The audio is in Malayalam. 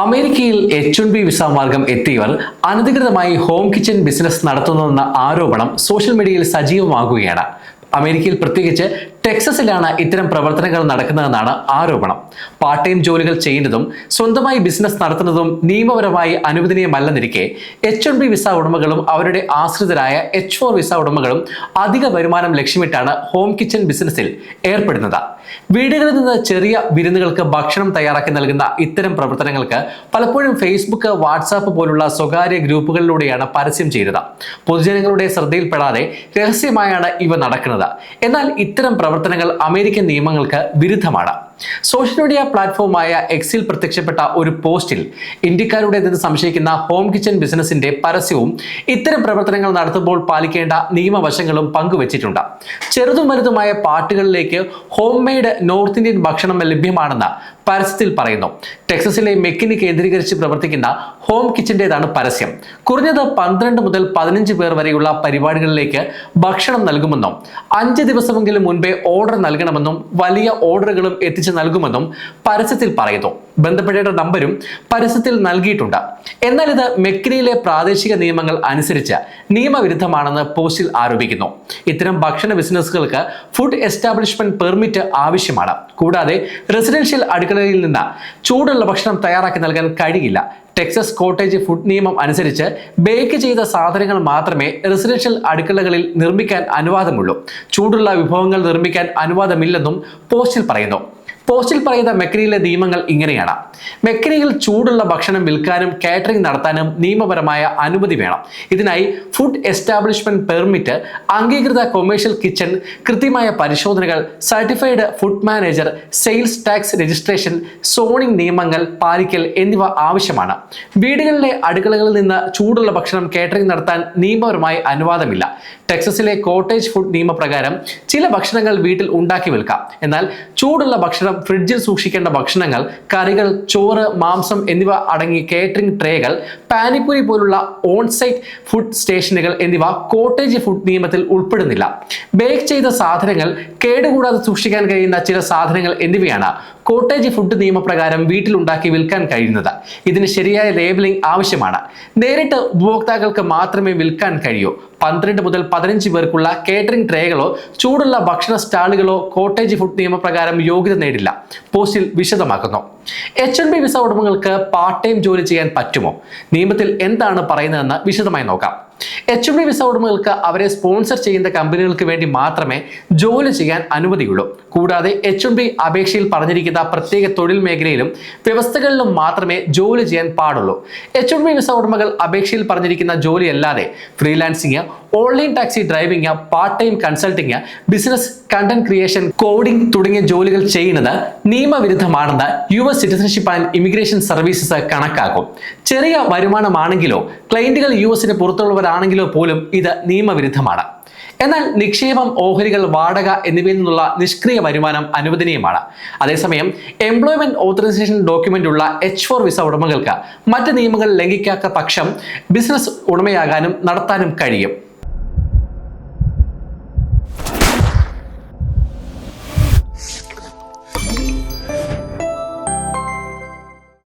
അമേരിക്കയിൽ എച്ച് ബി വിസ മാർഗം എത്തിയവർ അനധികൃതമായി ഹോം കിച്ചൺ ബിസിനസ് നടത്തുന്നുവെന്ന ആരോപണം സോഷ്യൽ മീഡിയയിൽ സജീവമാകുകയാണ്. അമേരിക്കയിൽ പ്രത്യേകിച്ച് ടെക്സസിലാണ് ഇത്തരം പ്രവർത്തനങ്ങൾ നടക്കുന്നതെന്നാണ് ആരോപണം. പാർട്ട് ടൈം ജോലികൾ ചെയ്യുന്നതും സ്വന്തമായി ബിസിനസ് നടത്തുന്നതും നിയമപരമായി അനുവദനീയമല്ലെന്നിരിക്കെ എച്ച് എൻ ബി വിസ ഉടമകളും അവരുടെ ആശ്രിതരായ എച്ച് ഫോർ വിസ ഉടമകളും അധിക വരുമാനം ലക്ഷ്യമിട്ടാണ് ഹോം കിച്ചൺ ബിസിനസ്സിൽ ഏർപ്പെടുന്നത്. വീടുകളിൽ നിന്ന് ചെറിയ വിരുന്നുകൾക്ക് ഭക്ഷണം തയ്യാറാക്കി നൽകുന്ന ഇത്തരം പ്രവർത്തനങ്ങൾക്ക് പലപ്പോഴും ഫേസ്ബുക്ക് വാട്സാപ്പ് പോലുള്ള സ്വകാര്യ ഗ്രൂപ്പുകളിലൂടെയാണ് പരസ്യം ചെയ്യുന്നത് പൊതുജനങ്ങളുടെ ശ്രദ്ധയിൽപ്പെടാതെ രഹസ്യമായാണ് ഇവ നടക്കുന്നത്. എന്നാൽ ഇത്തരം പ്രവർത്തനങ്ങൾ അമേരിക്കൻ നിയമങ്ങൾക്ക് വിരുദ്ധമാണ്. സോഷ്യൽ മീഡിയ പ്ലാറ്റ്ഫോമായ എക്സിൽ പ്രത്യക്ഷപ്പെട്ട ഒരു പോസ്റ്റിൽ ഇന്ത്യക്കാരുടേതെന്ന് സംശയിക്കുന്ന ഹോം കിച്ചൺ ബിസിനസിന്റെ പരസ്യവും ഇത്തരം പ്രവർത്തനങ്ങൾ നടത്തുമ്പോൾ പാലിക്കേണ്ട നിയമവശങ്ങളും പങ്കുവച്ചിട്ടുണ്ട്. ചെറുതും വലുതുമായ പാർട്ടികളിലേക്ക് ഹോം മെയ്ഡ് നോർത്ത് ഇന്ത്യൻ ഭക്ഷണം ലഭ്യമാണെന്ന് പരസ്യത്തിൽ പറയുന്നു. ടെക്സസിലെ മെക്കിന് കേന്ദ്രീകരിച്ച് പ്രവർത്തിക്കുന്ന ഹോം കിച്ചന്റേതാണ് പരസ്യം. കുറഞ്ഞത് പന്ത്രണ്ട് മുതൽ പതിനഞ്ച് പേർ വരെയുള്ള പരിപാടികളിലേക്ക് ഭക്ഷണം നൽകുമെന്നും അഞ്ച് ദിവസമെങ്കിലും മുൻപേ ഓർഡർ നൽകണമെന്നും വലിയ ഓർഡറുകളും എത്തിച്ചു നൽകുമെന്നും പരസ്യത്തിൽ പറയുന്നു. ബന്ധപ്പെട്ട നമ്പരും പരസ്യത്തിൽ നൽകിയിട്ടുണ്ട്. എന്നാൽ ഇത് മെക്രിയിലെ പ്രാദേശിക നിയമങ്ങൾ അനുസരിച്ച് നിയമവിരുദ്ധമാണെന്ന് പോസ്റ്റിൽ ആരോപിക്കുന്നു. ഇത്തരം ഭക്ഷണ ബിസിനസ്സുകൾക്ക് ഫുഡ് എസ്റ്റാബ്ലിഷ്മെന്റ് പെർമിറ്റ് ആവശ്യമാണ്. കൂടാതെ റെസിഡൻഷ്യൽ അടുക്കളയിൽ നിന്ന് ചൂടുള്ള ഭക്ഷണം തയ്യാറാക്കി നൽകാൻ കഴിയില്ല. ടെക്സസ് കോട്ടേജ് ഫുഡ് നിയമം അനുസരിച്ച് ബേക്ക് ചെയ്ത സാധനങ്ങൾ മാത്രമേ റെസിഡൻഷ്യൽ അടുക്കളകളിൽ നിർമ്മിക്കാൻ അനുവാദമുള്ളൂ. ചൂടുള്ള വിഭവങ്ങൾ നിർമ്മിക്കാൻ അനുവാദമില്ലെന്നും പോസ്റ്റിൽ പറയുന്നു. പോസ്റ്റിൽ പറയുന്ന മെക്രിയിലെ നിയമങ്ങൾ ഇങ്ങനെയാണ്. മെക്രിയിൽ ചൂടുള്ള ഭക്ഷണം വിൽക്കാനും കാറ്ററിംഗ് നടത്താനും നിയമപരമായ അനുമതി വേണം. ഇതിനായി ഫുഡ് എസ്റ്റാബ്ലിഷ്മെന്റ് പെർമിറ്റ് അംഗീകൃത കൊമേഴ്ഷ്യൽ കിച്ചൺ കൃത്യമായ പരിശോധനകൾ certified food manager sales tax registration zoning നിയമങ്ങൾ പാലിക്കൽ എന്നിവ ആവശ്യമാണ്. വീടുകളിലെ അടുക്കളകളിൽ നിന്ന് ചൂടുള്ള ഭക്ഷണം കാറ്ററിംഗ് നടത്താൻ നിയമപരമായി അനുവാദമില്ല. ടെക്സസിലെ കോട്ടേജ് ഫുഡ് നിയമപ്രകാരം ചില ഭക്ഷണങ്ങൾ വീട്ടിൽ ഉണ്ടാക്കി വിൽക്കാം. എന്നാൽ ചൂടുള്ള ഭക്ഷണം ഫ്രിഡ്ജിൽ സൂക്ഷിക്കേണ്ട ഭക്ഷണങ്ങൾ കറികൾ ചോറ് മാംസം എന്നിവ അടങ്ങിയ കേറ്ററിംഗ് ട്രേകൾ പാനിപ്പൂരി പോലുള്ള ഓൺസൈറ്റ് ഫുഡ് സ്റ്റേഷനുകൾ എന്നിവ കോട്ടേജ് ഫുഡ് നിയമത്തിൽ ഉൾപ്പെടുന്നില്ല. ബേക്ക് ചെയ്ത സാധനങ്ങൾ കേടുകൂടാതെ സൂക്ഷിക്കാൻ കഴിയുന്ന ചില സാധനങ്ങൾ എന്നിവയാണ് കോട്ടേജ് ഫുഡ് നിയമപ്രകാരം വീട്ടിലുണ്ടാക്കി വിൽക്കാൻ കഴിയുന്നത്. ഇതിന് ശരിയായ ലേബലിംഗ് ആവശ്യമാണ്. നേരിട്ട് ഉപഭോക്താക്കൾക്ക് മാത്രമേ വിൽക്കാൻ കഴിയൂ. പന്ത്രണ്ട് മുതൽ പതിനഞ്ച് പേർക്കുള്ള കേറ്ററിംഗ് ട്രേകളോ ചൂടുള്ള ഭക്ഷണ സ്റ്റാളുകളോ കോട്ടേജ് ഫുഡ് നിയമപ്രകാരം യോഗ്യത നേടില്ല. പോസ്റ്റിൽ വിശദമാക്കുന്നു. എച്ച് എൻ ബി വിസ ഉടമകൾക്ക് പാർട്ട് ടൈം ജോലി ചെയ്യാൻ പറ്റുമോ? നിയമത്തിൽ എന്താണ് പറയുന്നതെന്ന് വിശദമായി നോക്കാം. എച്ച് ഡി വിസ ഉടമകൾക്ക് അവരെ സ്പോൺസർ ചെയ്യുന്ന കമ്പനികൾക്ക് വേണ്ടി മാത്രമേ ജോലി ചെയ്യാൻ അനുമതിയുള്ളൂ. കൂടാതെ എച്ച് ഡി അപേക്ഷയിൽ പറഞ്ഞിരിക്കുന്ന പ്രത്യേക തൊഴിൽ മേഖലയിലും വ്യവസ്ഥകളിലും മാത്രമേ ജോലി ചെയ്യാൻ പാടുള്ളൂ. എച്ച് ഡി വിസ ഉടമകൾ അപേക്ഷയിൽ പറഞ്ഞിരിക്കുന്ന ജോലി അല്ലാതെ freelancing online taxi driving part time consulting business content creation coding തുടങ്ങിയ ജോലികൾ ചെയ്യുന്നത് നിയമവിരുദ്ധമാണെന്ന് U S citizenship and immigration services കണക്കാക്കും. ചെറിയ വരുമാനമാണെങ്കിലോ ക്ലയന്റുകൾ യു എസിന് പുറത്തുള്ളവരാണെങ്കിലോ പോലും ഇത് നിയമവിരുദ്ധമാണ്. എന്നാൽ നിക്ഷേപം ഓഹരികൾ വാടക എന്നിവയിൽ നിന്നുള്ള നിഷ്ക്രിയ വരുമാനം അനുവദനീയമാണ്. അതേസമയം എംപ്ലോയ്മെന്റ് ഓത്തറൈസേഷൻ ഡോക്യുമെന്റ് ഉള്ള എച്ച് ഫോർ വിസ ഉടമകൾക്ക് മറ്റ് നിയമങ്ങൾ ലംഘിക്കാത്ത പക്ഷം ബിസിനസ് ഉടമയാകാനും നടത്താനും കഴിയും.